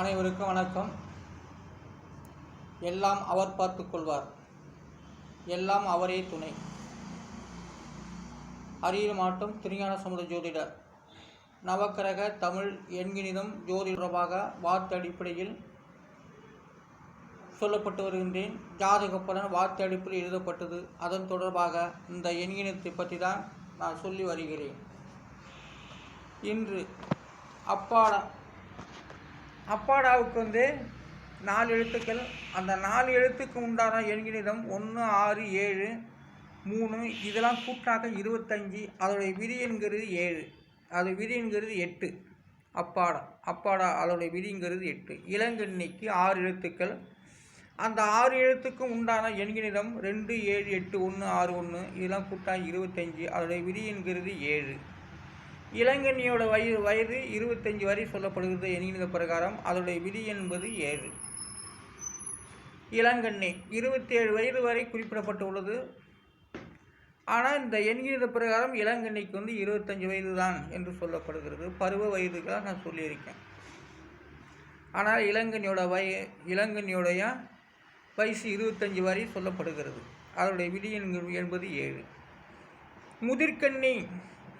அனைவருக்கும் வணக்கம். எல்லாம் அவர் பார்த்து கொள்வார். எல்லாம் அவரே துணை. அரியல் மாவட்டம் திருஞான சமுத ஜோதிடர். நவக்கிரக தமிழ் எண்கிணிதம் ஜோதி தொடர்பாக வார்த்தை அடிப்படையில் சொல்லப்பட்டு வருகின்றேன். ஜாதக பலன் வார்த்தை அடிப்படையில் எழுதப்பட்டது. அதன் தொடர்பாக இந்த எண்கிணத்தை பற்றி தான் நான் சொல்லி வருகிறேன். இன்று அப்பாடா அப்பாடாவுக்கு வந்து நாலு எழுத்துக்கள். அந்த நாலு எழுத்துக்கு உண்டான எண்கிணிதம் ஒன்று ஆறு ஏழு மூணு இதெல்லாம் கூட்டாக இருபத்தஞ்சி. அதோடைய விதி என்கிறது ஏழு. அது விதி என்கிறது எட்டு. அப்பாடா அப்பாடா அதோடைய விதிங்கிறது எட்டு. இளங்கண்ணிக்கு ஆறு எழுத்துக்கள். அந்த ஆறு எழுத்துக்கும் உண்டான எண்கிணிதம் ரெண்டு ஏழு எட்டு ஒன்று ஆறு ஒன்று இதெல்லாம் கூட்டாக இருபத்தஞ்சி. அதோடைய விதி என்கிறது ஏழு. இளங்கண்ணியோட வயது வயது இருபத்தஞ்சு வரை சொல்லப்படுகிறது என்கிற பிரகாரம் அதோடைய விதி என்பது ஏழு. இளங்கண்ணி இருபத்தேழு வயது வரை குறிப்பிடப்பட்டுள்ளது. ஆனால் இந்த என்கிற பிரகாரம் இளங்கண்ணிக்கு வந்து இருபத்தஞ்சி வயது தான் என்று சொல்லப்படுகிறது. பருவ வயதுக்காக நான் சொல்லியிருக்கேன். ஆனால் இளங்கண்ணியோட வய இளங்கண்ணியுடைய வயசு இருபத்தஞ்சி வரை சொல்லப்படுகிறது. அதனுடைய விதி என்பது ஏழு. முதிர்கண்ணி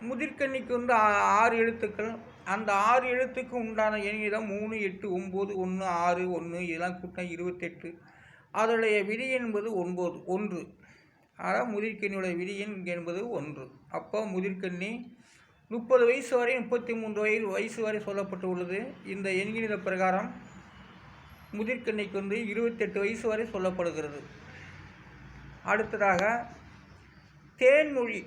முதிர்கண்ணிக்கு வந்து ஆறு எழுத்துக்கள். அந்த ஆறு எழுத்துக்கு உண்டான எண்ணிடம் மூணு எட்டு ஒம்பது ஒன்று ஆறு ஒன்று இதெல்லாம் கூட்டம் இருபத்தெட்டு. அதனுடைய விதி என்பது ஒன்பது ஒன்று. ஆனால் முதிர்கண்ணியுடைய விதி எண் என்பது ஒன்று. அப்போ முதிர்கண்ணி முப்பது வயசு வரை முப்பத்தி மூன்று வயது வயசு வரை சொல்லப்பட்டு உள்ளது. இந்த எண்கிணித பிரகாரம் முதிர்கண்ணிக்கு வந்து இருபத்தெட்டு வயசு வரை சொல்லப்படுகிறது. அடுத்ததாக தேன்மொழி.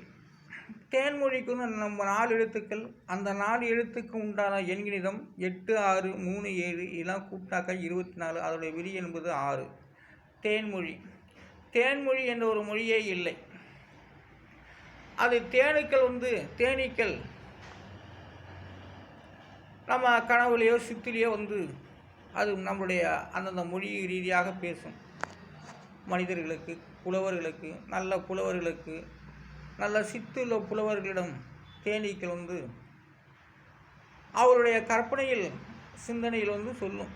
தேன்மொழிக்குன்னு நம்ம நாலு எழுத்துக்கள் அந்த நாலு எழுத்துக்கு உண்டான எண்கிணிதம் எட்டு ஆறு மூணு ஏழு இதெல்லாம் கூப்பிட்டாக்கா இருபத்தி நாலு அதோடைய விதி என்பது ஆறு. தேன்மொழி. தேன்மொழி என்ற ஒரு மொழியே இல்லை. அது தேனுக்கள் வந்து தேனீக்கள். நம்ம கனவுலையோ சித்திலையோ வந்து அது நம்மளுடைய அந்தந்த மொழி ரீதியாக பேசும். மனிதர்களுக்கு புலவர்களுக்கு நல்ல புலவர்களுக்கு நல்ல சித்துள்ள புலவர்களிடம் தேனீக்கள் வந்து அவருடைய கற்பனையில் சிந்தனையில் வந்து சொல்லும்.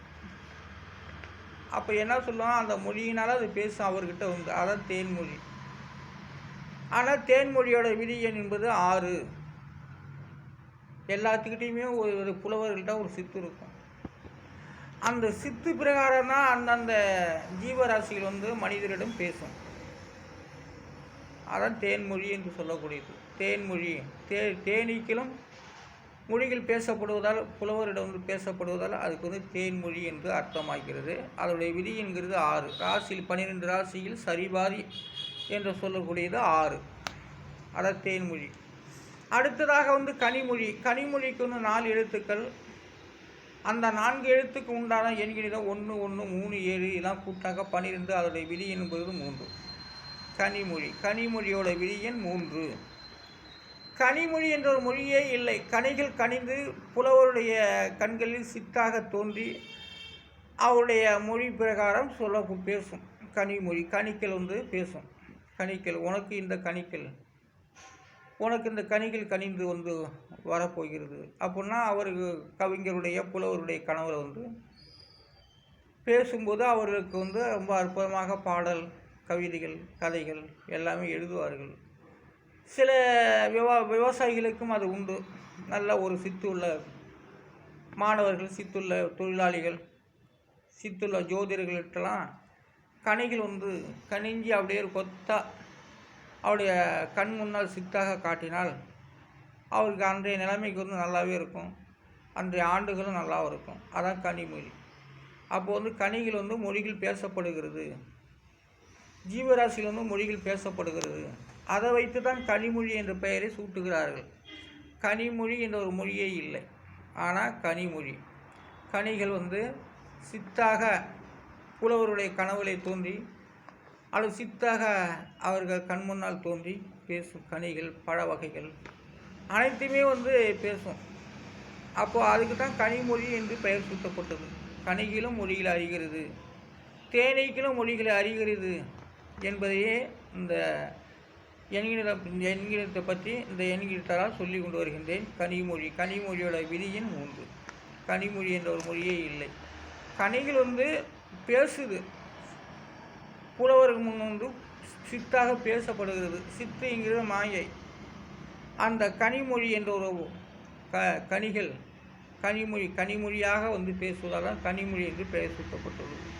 அப்போ என்ன சொல்லுவான் அந்த மொழியினால் அது பேசும் அவர்கிட்ட வந்து. அதான் தேன்மொழி ஆனால் தேன்மொழியோட விதி என்பது ஆறு. எல்லாத்துக்கிட்டேயுமே ஒரு ஒரு புலவர்கள்ட்ட ஒரு சித்து இருக்கும். அந்த சித்து பிரகாரம் தான் அந்தந்த ஜீவராசிகள் வந்து மனிதரிடம் பேசும். அதான் தேன்மொழி என்று சொல்லக்கூடியது. தேன்மொழி. தே தேனீக்கிலும் மொழிகள் பேசப்படுவதால் புலவரிடம் வந்து பேசப்படுவதால் அதுக்கு வந்து தேன்மொழி என்று அர்த்தமாகிறது. அதனுடைய விதி என்கிறது ஆறு. ராசியில் பன்னிரெண்டு ராசியில் சரிபாதி என்று சொல்லக்கூடியது ஆறு. அதான் தேன்மொழி. அடுத்ததாக வந்து கனிமொழி. கனிமொழிக்கு வந்து நாலு எழுத்துக்கள். அந்த நான்கு எழுத்துக்கு உண்டான எண்கிணிதம் ஒன்று ஒன்று மூணு ஏழு இதெல்லாம் கூட்டாக பன்னிரெண்டு அதனுடைய விதி என்பது மூன்று. கனிமொழி. கனிமொழியோட விரியன் மூன்று. கனிமொழி என்ற ஒரு மொழியே இல்லை. கனிகள் கனிந்து புலவருடைய கண்களில் சித்தாக தோன்றி அவருடைய மொழி பிரகாரம் சொல்ல பேசும். கனிமொழி கணிக்கல் வந்து பேசும். கணிக்கல் உனக்கு இந்த கணிக்கல் உனக்கு இந்த கனிகள் கனிந்து வந்து வரப்போகிறது. அப்படின்னா அவருக்கு கவிஞருடைய புலவருடைய கணவர் வந்து பேசும்போது அவர்களுக்கு வந்து ரொம்ப அற்புதமாக பாடல் கவிதைகள் கதைகள் எல்லாமே எழுதுவார்கள். சில விவா விவசாயிகளுக்கும் அது உண்டு. நல்ல ஒரு சித்துள்ள மாணவர்கள் சித்துள்ள தொழிலாளிகள் சித்துள்ள ஜோதிடர்கள்ட்டெல்லாம் கனிகள் வந்து கனிஞ்சி அப்படியே கொத்தா அவருடைய கண் முன்னால் சித்தாக காட்டினால் அவருக்கு அன்றைய நிலைமைக்கு வந்து நல்லாவே இருக்கும். அன்றைய ஆண்டுகளும் நல்லாவும் இருக்கும். அதான் கனிமொழி. அப்போது வந்து கனிகள் வந்து மொழிகள் பேசப்படுகிறது. ஜீவராசியில் வந்து மொழிகள் பேசப்படுகிறது. அதை வைத்து தான் கனிமொழி என்ற பெயரை சூட்டுகிறார்கள். கனிமொழி என்ற ஒரு மொழியே இல்லை. ஆனால் கனிமொழி. கனிகள் வந்து சித்தாக புலவருடைய கனவுகளை தோன்றி அல்லது சித்தாக அவர்கள் கண் முன்னால் தோன்றி பேசும் கனிகள் பழ வகைகள் அனைத்துமே வந்து பேசும். அப்போது அதுக்கு தான் கனிமொழி என்று பெயர் சூட்டப்பட்டது. கனிகளும் மொழிகளை அறிகிறது. தேனீக்களும் மொழிகளை அறிகிறது. என்பதையே இந்த எண்கிணம் இந்த எண்கிணத்தை பற்றி இந்த எண்கிணத்தால் சொல்லி கொண்டு வருகின்றேன். கனிமொழி. கனிமொழியோட விதியின் மூன்று. கனிமொழி என்ற ஒரு மொழியே இல்லை. கனிகள் வந்து பேசுது. புலவருக்கு முன் வந்து சித்தாக பேசப்படுகிறது. சித்துங்கிறது மாயை. அந்த கனிமொழி என்ற ஒரு க கனிகள். கனிமொழி கனிமொழியாக வந்து பேசுவதால் தான் கனிமொழி என்று பெயர் சூட்டப்பட்டுள்ளது.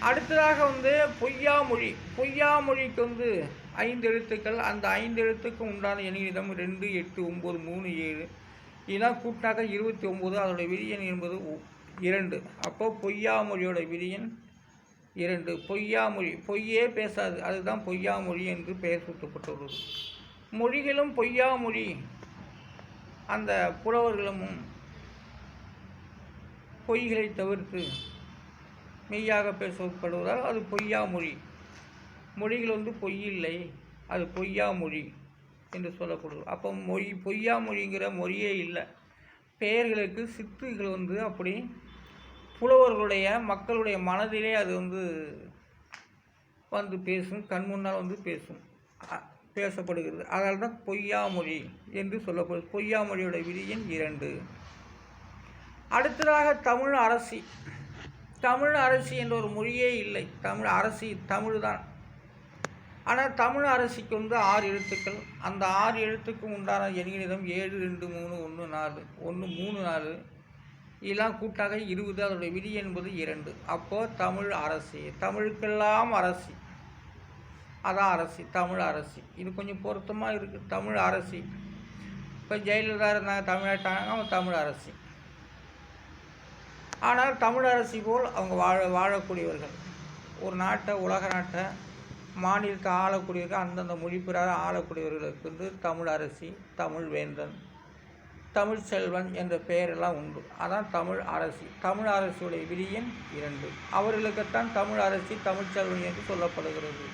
அடுத்ததாக வந்து பொய்யாமொழி. பொய்யாமொழிக்கு வந்து ஐந்து எழுத்துக்கள். அந்த ஐந்து எழுத்துக்கும் உண்டான எண்ணிடம் ரெண்டு எட்டு ஒம்பது மூணு ஏழு. இதெல்லாம் கூட்டாக இருபத்தி ஒம்பது அதோட விரியன் என்பது இரண்டு. அப்போ பொய்யாமொழியோட விரியன் இரண்டு. பொய்யாமொழி பொய்யே பேசாது. அதுதான் பொய்யாமொழி என்று பெயர் சூட்டப்பட்டுள்ளது. மொழிகளும் பொய்யாமொழி. அந்த புலவர்களும் பொய்களை தவிர்த்து மெய்யாக பேசப்படுவதால் அது பொய்யா மொழி. மொழிகள் வந்து பொய் இல்லை அது பொய்யா மொழி என்று சொல்லப்படுது அப்போ மொழி பொய்யா மொழிங்கிற மொழியே இல்லை. பெயர்களுக்கு சித்துகள் வந்து அப்படி புலவர்களுடைய மக்களுடைய மனதிலே அது வந்து வந்து பேசும் கண் முன்னால் வந்து பேசும் பேசப்படுகிறது. அதனால் தான் பொய்யா மொழி என்று சொல்லப்படுது பொய்யா மொழியோட விதியின் இரண்டு. அடுத்ததாக தமிழ் அரசி. தமிழ் அரசி என்ற ஒரு மொழியே இல்லை. தமிழ் அரசி தமிழ் தான். ஆனால் தமிழ் அரசிக்கு வந்து ஆறு எழுத்துக்கள். அந்த ஆறு எழுத்துக்கும் உண்டான எண்கணிதம் ஏழு ரெண்டு மூணு ஒன்று நாலு ஒன்று மூணு நாலு இதெல்லாம் கூட்டாக இருபது அதோடைய விதி என்பது இரண்டு. அப்போது தமிழ் அரசி. தமிழுக்கெல்லாம் அரசி. அதான் அரசி தமிழ் அரசி. இது கொஞ்சம் பொருத்தமாக இருக்குது தமிழ் அரசி. இப்போ ஜெயலலிதா இருந்தாங்க தமிழ்நாட்டாங்க அவங்க தமிழ் அரசி. ஆனால் தமிழ் அரசி போல் அவங்க வாழ வாழக்கூடியவர்கள். ஒரு நாட்டை உலக நாட்டை மாநிலத்தை ஆளக்கூடியவர்கள் அந்தந்த மொழி ஆளக்கூடியவர்களுக்கு வந்து தமிழ் அரசி தமிழ் வேந்தன் தமிழ் செல்வன் என்ற பெயரெல்லாம் உண்டு. அதான் தமிழ் அரசி. தமிழ் அரசியுடைய விரியன் இரண்டு. அவர்களுக்குத்தான் தமிழ் அரசி தமிழ் செல்வன் என்று சொல்லப்படுகிறது.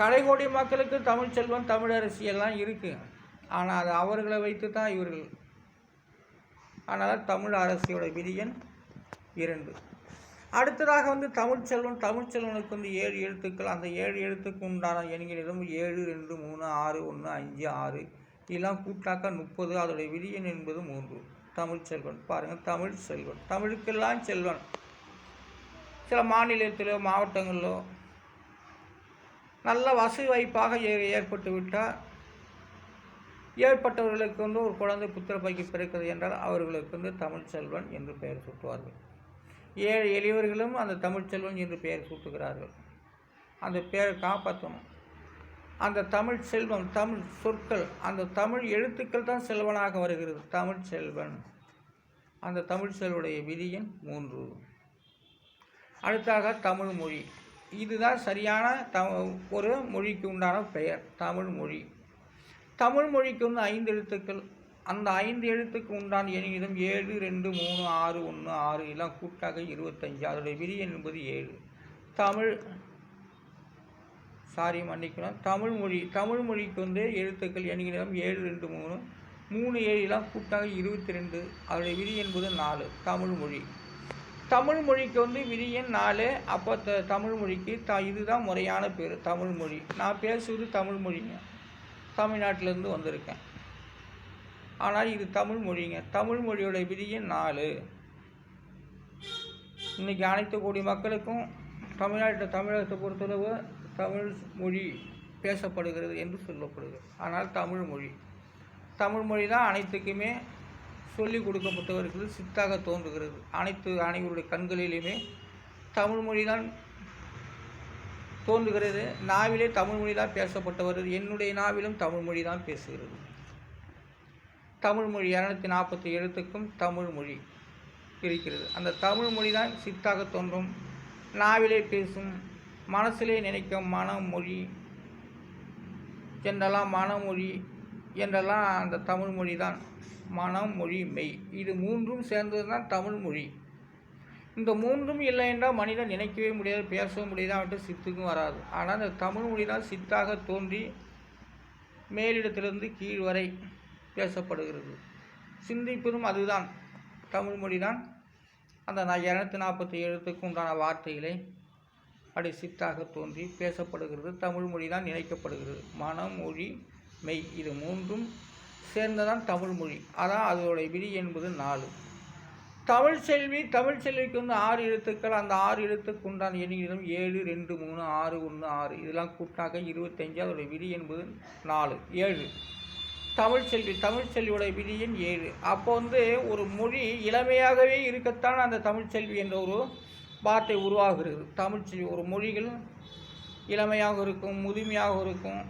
கடைகோடி மக்களுக்கு தமிழ் செல்வன் தமிழ் அரசி எல்லாம் இருக்குது ஆனால் அது அவர்களை வைத்து தான் இவர்கள் அதனால் தமிழ் அரசியோட விதியன் இரண்டு. அடுத்ததாக வந்து தமிழ்ச்செல்வன் தமிழ்ச்செல்வனுக்கு வந்து ஏழு எழுத்துக்கள். அந்த ஏழு எழுத்துக்கு உண்டான எண்களிடம் ஏழு ரெண்டு மூணு ஆறு ஒன்று அஞ்சு ஆறு. இதெல்லாம் கூட்டாக்க முப்பது. அதோடைய விதியன் என்பது மூன்று. தமிழ்ச்செல்வன் பாருங்கள் தமிழ் செல்வன் தமிழுக்கெல்லாம் செல்வன் சில மாநிலத்திலோ மாவட்டங்களிலோ நல்ல வசதி வாய்ப்பாக ஏற்பட்டு விட்டால் ஏற்பட்டவர்களுக்கு வந்து ஒரு குழந்தை புத்திர பாக்கி பிறக்கிறது என்றால் அவர்களுக்கு வந்து தமிழ்ச்செல்வன் என்று பெயர் சூட்டுவார்கள். ஏழை எளியவர்களும் அந்த தமிழ்ச்செல்வன் என்று பெயர் சூட்டுகிறார்கள். அந்த பெயரை காப்பாற்றணும். அந்த தமிழ் செல்வம் தமிழ் சொற்கள் அந்த தமிழ் எழுத்துக்கள் தான் செல்வனாக வருகிறது. தமிழ் செல்வன். அந்த தமிழ் செல்வனுடைய விதியின் மூன்று. அடுத்தாக தமிழ் மொழி. இதுதான் சரியான த ஒரு மொழிக்கு உண்டான பெயர் தமிழ் மொழி. தமிழ் மொழிக்கு வந்து ஐந்து எழுத்துக்கள். அந்த ஐந்து எழுத்துக்கு உண்டான எண்ணிடம் ஏழு ரெண்டு மூணு ஆறு ஒன்று ஆறு எல்லாம் கூட்டாக இருபத்தஞ்சு. அதோடைய விதி என்பது ஏழு. தமிழ் சாரி மன்னிக்கணும். தமிழ் மொழி தமிழ் மொழிக்கு வந்து எழுத்துக்கள் எண்ணிடம் ஏழு ரெண்டு மூணு மூணு ஏழு எல்லாம் கூட்டாக இருபத்தி ரெண்டு அதோடைய விதி என்பது நாலு. தமிழ் மொழி. தமிழ் மொழிக்கு வந்து விரியன் நாலு. அப்போ த தமிழ் மொழிக்கு த இதுதான் முறையான பேர் தமிழ் மொழி. நான் பேசுவது தமிழ் மொழிங்க. தமிழ்நாட்டிலேருந்து வந்திருக்கேன். ஆனால் இது தமிழ் மொழிங்க. தமிழ் மொழியோட விதியின் நாலு. இன்றைக்கி அனைத்து கோடி மக்களுக்கும் தமிழ்நாட்டில் தமிழகத்தை பொறுத்தளவு தமிழ் மொழி பேசப்படுகிறது என்று சொல்லப்படுகிறது. ஆனால் தமிழ் மொழி. தமிழ் மொழி தான் அனைத்துக்குமே சொல்லிக் கொடுக்கப்பட்டவர்கள் சித்தாக தோன்றுகிறது. அனைத்து அனைவருடைய கண்களிலுமே தமிழ் மொழி தான் தோன்றுகிறது. நாவிலே தமிழ் மொழி தான் பேசப்பட்டவர் என்னுடைய நாவிலும் தமிழ் மொழி தான் பேசுகிறது. தமிழ் மொழி இரநூத்தி நாற்பத்தி எழுத்துக்கும் தமிழ் மொழி இருக்கிறது. அந்த தமிழ் மொழி தான் சித்தாக தோன்றும். நாவிலே பேசும் மனசிலே நினைக்கும் மனமொழி என்றெல்லாம் மனமொழி என்றெல்லாம் அந்த தமிழ் மொழி தான். மனம் மொழி மெய். இது மூன்றும் சேர்ந்தது தான் தமிழ் மொழி. இந்த மூன்றும் இல்லை என்றால் மனிதன் நினைக்கவே முடியாது பேசவும் முடியாது அவன்கிட்ட சித்துக்கும் வராது. ஆனால் இந்த தமிழ் மொழி தான் சித்தாக தோன்றி மேலிடத்திலிருந்து கீழ் வரை பேசப்படுகிறது. சிந்திப்பதும் அதுதான். தமிழ் மொழி தான் அந்த நான் இரநூத்தி நாற்பத்தி எழுத்துக்கு உண்டான வார்த்தைகளை அப்படி சித்தாக தோன்றி பேசப்படுகிறது. தமிழ் மொழி தான் நினைக்கப்படுகிறது. மனம் மொழி மெய் இது மூன்றும் சேர்ந்ததான் தமிழ் மொழி. அதான் அதோடைய விதி என்பது நாலு. தமிழ் செல்வி தமிழ் செல்விக்கு வந்து ஆறு எழுத்துக்கள் அந்த ஆறு எழுத்துக்கு உண்டான எண்ணிக்கையிலும் ஏழு ரெண்டு மூணு ஆறு ஒன்று ஆறு. இதெல்லாம் கூட்டினாக்க இருபத்தஞ்சு அதோடய விதி என்பது நாலு ஏழு. தமிழ் செல்வி தமிழ் செல்வியோட விதி எண் ஏழு. அப்போ வந்து ஒரு மொழி இளமையாகவே இருக்கத்தான் அந்த தமிழ் செல்வி என்ற ஒரு வார்த்தை உருவாகிறது. தமிழ் செல்வி ஒரு மொழிகள் இளமையாக இருக்கும் முதுமையாக இருக்கும்.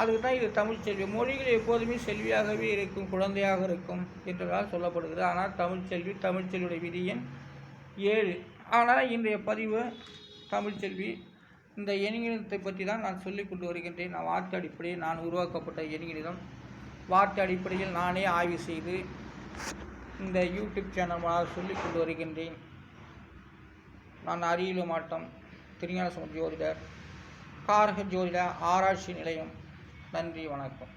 அதுக்கு தான் இது தமிழ் செல்வி. மொழிகள் எப்போதுமே செல்வியாகவே இருக்கும் குழந்தையாக இருக்கும் என்றுதான் சொல்லப்படுகிறது. ஆனால் தமிழ் செல்வி தமிழ் செல்வியுடைய விதி எண் ஏழு. ஆனால் இன்றைய பதிவு தமிழ் செல்வி. இந்த எண்ணிக்கணத்தை பற்றி தான் நான் சொல்லிக் கொண்டு வருகின்றேன். நான் வார்த்தை அடிப்படையில் நான் உருவாக்கப்பட்ட எண்ணிக்கணிதம் வார்த்தை அடிப்படையில் நானே ஆய்வு செய்து இந்த யூடியூப் சேனல் மூலம் சொல்லிக் கொண்டு வருகின்றேன். நான் அரியலு மாவட்டம் திருஞான சமுத்திர ஜோதிடர். காரக ஜோதிட ஆராய்ச்சி நிலையம். நன்றி வணக்கம்.